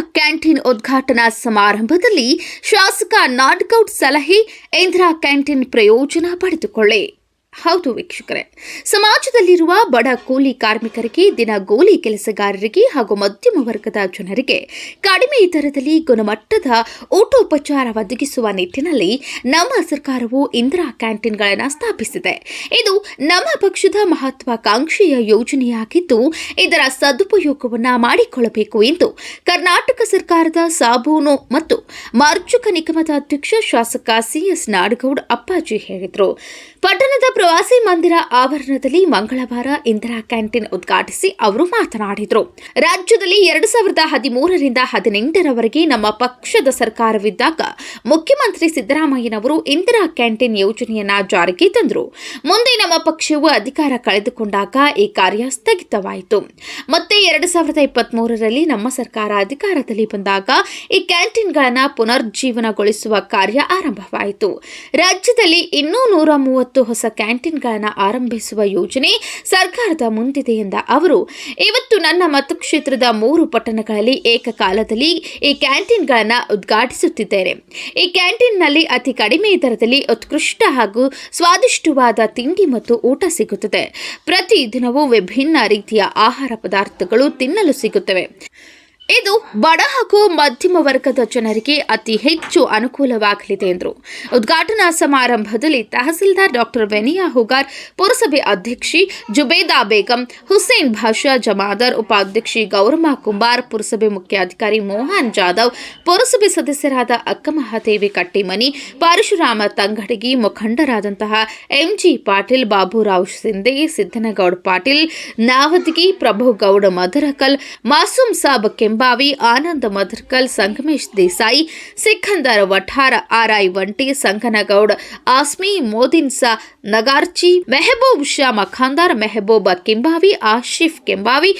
Canteen ಉದ್ಘಾಟನಾ ಸಮಾರಂಭದಲ್ಲಿ ಶಾಸಕ ನಾಡ್ಗೌಡ್ ಸಲಹೆ ಇಂದಿರಾ ಕ್ಯಾಂಟೀನ್ ಪ್ರಯೋಜನ ಪಡೆದುಕೊಳ್ಳಿ. ಹೌದು ವೀಕ್ಷಕರೇ. ಸಮಾಜದಲ್ಲಿರುವ ಬಡ ಕೂಲಿ ಕಾರ್ಮಿಕರಿಗೆ, ದಿನ ಗೋಲಿ ಕೆಲಸಗಾರರಿಗೆ ಹಾಗೂ ಮಧ್ಯಮ ವರ್ಗದ ಜನರಿಗೆ ಕಡಿಮೆ ದರದಲ್ಲಿ ಗುಣಮಟ್ಟದ ಊಟೋಪಚಾರ ಒದಗಿಸುವ ನಿಟ್ಟಿನಲ್ಲಿ ನಮ್ಮ ಸರ್ಕಾರವು ಇಂದಿರಾ ಕ್ಯಾಂಟೀನ್ಗಳನ್ನು ಸ್ಥಾಪಿಸಿದೆ. ಇದು ನಮ್ಮ ಪಕ್ಷದ ಮಹತ್ವಾಕಾಂಕ್ಷೆಯ ಯೋಜನೆಯಾಗಿದ್ದು, ಇದರ ಸದುಪಯೋಗವನ್ನು ಮಾಡಿಕೊಳ್ಳಬೇಕು ಎಂದು ಕರ್ನಾಟಕ ಸರ್ಕಾರದ ಸಾಬೂನು ಮತ್ತು ಮಾರ್ಜುಕ ನಿಗಮದ ಅಧ್ಯಕ್ಷ ಶಾಸಕ ಸಿಎಸ್ ನಾಡಗೌಡ ಅಪ್ಪಾಜಿ ಹೇಳಿದರು. ಪಟ್ಟಣದ ಪ್ರವಾಸಿ ಮಂದಿರ ಆವರಣದಲ್ಲಿ ಮಂಗಳವಾರ ಇಂದಿರಾ ಕ್ಯಾಂಟೀನ್ ಉದ್ಘಾಟಿಸಿ ಅವರು ಮಾತನಾಡಿದರು. ರಾಜ್ಯದಲ್ಲಿ ಎರಡು ಸಾವಿರದ ಹದಿಮೂರರಿಂದ ಹದಿನೆಂಟರವರೆಗೆ ನಮ್ಮ ಪಕ್ಷದ ಸರ್ಕಾರವಿದ್ದಾಗ ಮುಖ್ಯಮಂತ್ರಿ ಸಿದ್ದರಾಮಯ್ಯನವರು ಇಂದಿರಾ ಕ್ಯಾಂಟೀನ್ ಯೋಜನೆಯನ್ನ ಜಾರಿಗೆ ತಂದರು. ಮುಂದೆ ನಮ್ಮ ಪಕ್ಷವು ಅಧಿಕಾರ ಕಳೆದುಕೊಂಡಾಗ ಈ ಕಾರ್ಯ ಸ್ಥಗಿತವಾಯಿತು. ಮತ್ತೆ ಎರಡು ಸಾವಿರದ ಇಪ್ಪತ್ಮೂರರಲ್ಲಿ ನಮ್ಮ ಸರ್ಕಾರ ಅಧಿಕಾರದಲ್ಲಿ ಬಂದಾಗ ಈ ಕ್ಯಾಂಟೀನ್ಗಳನ್ನು ಪುನರ್ಜೀವನಗೊಳಿಸುವ ಕಾರ್ಯ ಆರಂಭವಾಯಿತು. ರಾಜ್ಯದಲ್ಲಿ ಇನ್ನೂ ನೂರ ಮೂವತ್ತು ಹೊಸ ಕ್ಯಾಂಟೀನ್ಗಳನ್ನು ಆರಂಭಿಸುವ ಯೋಜನೆ ಸರ್ಕಾರದ ಮುಂದಿದೆ ಎಂದ ಅವರು ಇವತ್ತು ನನ್ನ ಮತಕ್ಷೇತ್ರದ ಮೂರು ಪಟ್ಟಣಗಳಲ್ಲಿ ಏಕಕಾಲದಲ್ಲಿ ಈ ಕ್ಯಾಂಟೀನ್ಗಳನ್ನು ಉದ್ಘಾಟಿಸುತ್ತಿದ್ದೇನೆ ಈ ಕ್ಯಾಂಟೀನ್ನಲ್ಲಿ ಅತಿ ಕಡಿಮೆ ದರದಲ್ಲಿ ಉತ್ಕೃಷ್ಟ ಹಾಗೂ ಸ್ವಾದಿಷ್ಟವಾದ ತಿಂಡಿ ಮತ್ತು ಊಟ ಸಿಗುತ್ತದೆ. ಪ್ರತಿ ದಿನವೂ ವಿಭಿನ್ನ ರೀತಿಯ ಆಹಾರ ಪದಾರ್ಥಗಳು ತಿನ್ನಲು ಸಿಗುತ್ತವೆ. ಇದು ಬಡ ಹಾಗೂ ಮಧ್ಯಮ ವರ್ಗದ ಜನರಿಗೆ ಅತಿ ಹೆಚ್ಚು ಅನುಕೂಲವಾಗಲಿದೆ ಎಂದರು. ಉದ್ಘಾಟನಾ ಸಮಾರಂಭದಲ್ಲಿ ತಹಸೀಲ್ದಾರ್ ಡಾಕ್ಟರ್ ವೆನಿಯಾ ಹುಗಾರ್, ಪುರಸಭೆ ಅಧ್ಯಕ್ಷಿ ಜುಬೇದಾ ಬೇಗಂ, ಹುಸೇನ್ ಭಾಷಾ ಜಮಾದರ್, ಉಪಾಧ್ಯಕ್ಷಿ ಗೌರಮ್ಮ ಕುಂಬಾರ್, ಪುರಸಭೆ ಮುಖ್ಯಾಧಿಕಾರಿ ಮೋಹನ್ ಜಾಧವ್, ಪುರಸಭೆ ಸದಸ್ಯರಾದ Akkamahadevi Kattimani, Parashurama Tangadagi ಮುಖಂಡರಾದಂತಹ M G Patil, Baburao Shinde, Siddanagouda Patil, Navadagi, Prabhugouda Madarkal, Masoom Sab Kembhavi Anand Madhurkal, Sangamesh Desai Sikandar Vathara, R I Vanti Sanganagoud, Asmi Modin Nagarchi, Mehaboob Sha Makhandar, Mehaboob Kembhavi, Ashif Kembhavi,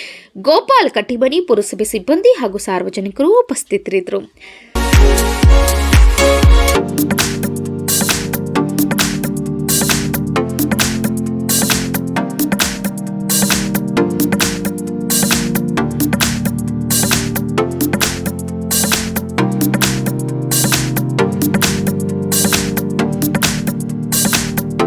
Gopal Katimani ಪುರಸಭೆ ಸಿಬ್ಬಂದಿ ಹಾಗೂ ಸಾರ್ವಜನಿಕರು ಉಪಸ್ಥಿತರಿದ್ದರು.